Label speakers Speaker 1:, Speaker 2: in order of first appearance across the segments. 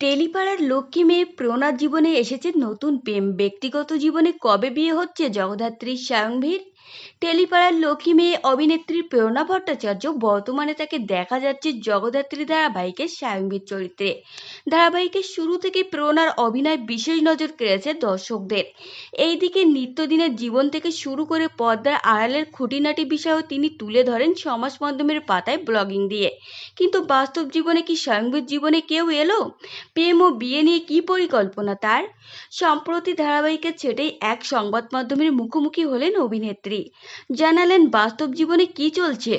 Speaker 1: টেলিপাড়ার লক্ষ্মী মেয়ে প্রণার জীবনে এসেছে নতুন প্রেম। ব্যক্তিগত জীবনে কবে বিয়ে হচ্ছে? জগদ্ধাত্রী স্বয়ংভীর টেলিপাড়ার লক্ষ্মী মেয়ে অভিনেত্রী প্রেরণা ভট্টাচার্য বর্তমানে তাকে দেখা যাচ্ছে জগদ্ধাত্রী ধারাবাহিকের স্বয়ংভীর চরিত্রে। ধারাবাহিকের শুরু থেকে প্রেরণার অভিনয় বিশেষ নজর কেড়েছে দর্শকদের। এইদিকে নিত্যদিনের জীবন থেকে শুরু করে পর্দার আড়ালের খুঁটিনাটি বিষয়ও তিনি তুলে ধরেন সমাজ মাধ্যমের পাতায় ব্লগিং দিয়ে। কিন্তু বাস্তব জীবনে কি স্বয়ংভীর জীবনে কেউ এলো? প্রেম ও বিয়ে নিয়ে কি পরিকল্পনা তার? সম্প্রতি ধারাবাহিকের ছেটেই এক সংবাদ মাধ্যমের মুখোমুখি হলেন অভিনেত্রী। জানালেন, বাস্তব জীবনে কি চলছে?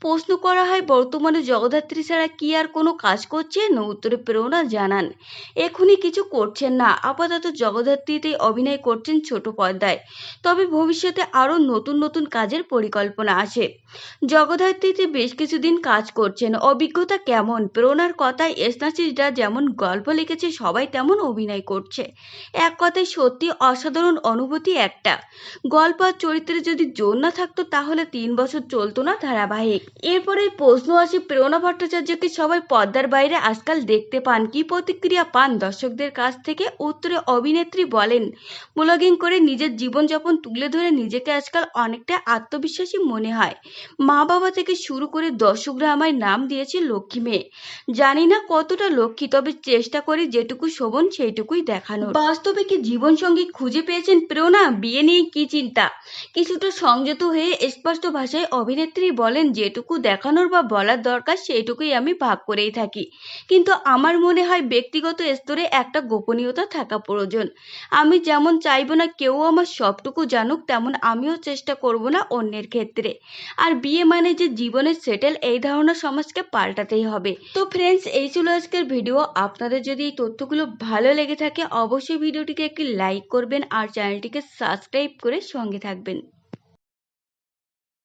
Speaker 1: প্রশ্ন করা হয়, বর্তমানে জগদ্ধাত্রী ছাড়া কি আর কোনো কাজ করছেন? উত্তরে প্রেরণা জানান, এখনই কিছু করছেন না। আপাতত জগদ্ধাত্রীতে অভিনয় করছেন ছোট পর্দায়। তবে ভবিষ্যতে আরও নতুন নতুন কাজের পরিকল্পনা আছে। জগদ্ধাত্রীতে বেশ কিছুদিন কাজ করছেন। অভিজ্ঞতা কেমন? প্রেরণার কথায় এসনাসিসরা যেমন গল্প লিখেছে, সবাই তেমন অভিনয় করছে। এক কথায় সত্যি অসাধারণ অনুভূতি একটা। গল্প আর চরিত্রে যদি জোর না থাকতো, তাহলে তিন বছর চলতো না ধারাবাহিক। এরপরে প্রশ্ন আসে, প্রেরণা ভট্টাচার্যকে সবাই পর্দার বাইরে আজকাল দেখতে পান। কি প্রতিক্রিয়া পান দর্শকদের কাছ থেকে? উত্তরে অভিনেত্রী বলেন ব্লগিং করে নিজের জীবনযাপন তুলে ধরে নিজেকে আজকাল অনেকটা আত্মবিশ্বাসী মনে হয়। মা বাবা থেকে শুরু করে দর্শকরা আমায় নাম দিয়েছে লক্ষ্মী মেয়ে। জানি না কতটা লক্ষ্মী, তবে চেষ্টা করি যেটুকু শোভন সেইটুকুই দেখানো বাস্তবে কি জীবনসঙ্গী খুঁজে পেয়েছেন প্রেরণা? বিয়ে নিয়ে কি চিন্তা? কিছুটা সংযত হয়ে স্পষ্ট ভাষায় অভিনেত্রী বলেন, যেটুকু দেখানোর বা বলার দরকার, সেইটুকুই আমি ভাগ করেই থাকি। কিন্তু আমার মনে হয় ব্যক্তিগত স্তরে একটা গোপনীয়তা থাকা প্রয়োজন। আমি যেমন চাইব না, কেউ আমার সবটুকু জানুক, তেমন আমিও চেষ্টা করব না অন্যের ক্ষেত্রে। আর বিয়ে মানে যে জীবনের সেটেল, এই ধারণা সমাজকে পাল্টাতেই হবে। তো ফ্রেন্ডস, এই ছিল আজকের ভিডিও। আপনাদের যদি এই তথ্যগুলো ভালো লেগে থাকে, অবশ্যই ভিডিওটিকে একটি লাইক করবেন আর চ্যানেলটিকে সাবস্ক্রাইব করে সঙ্গে থাকবেন।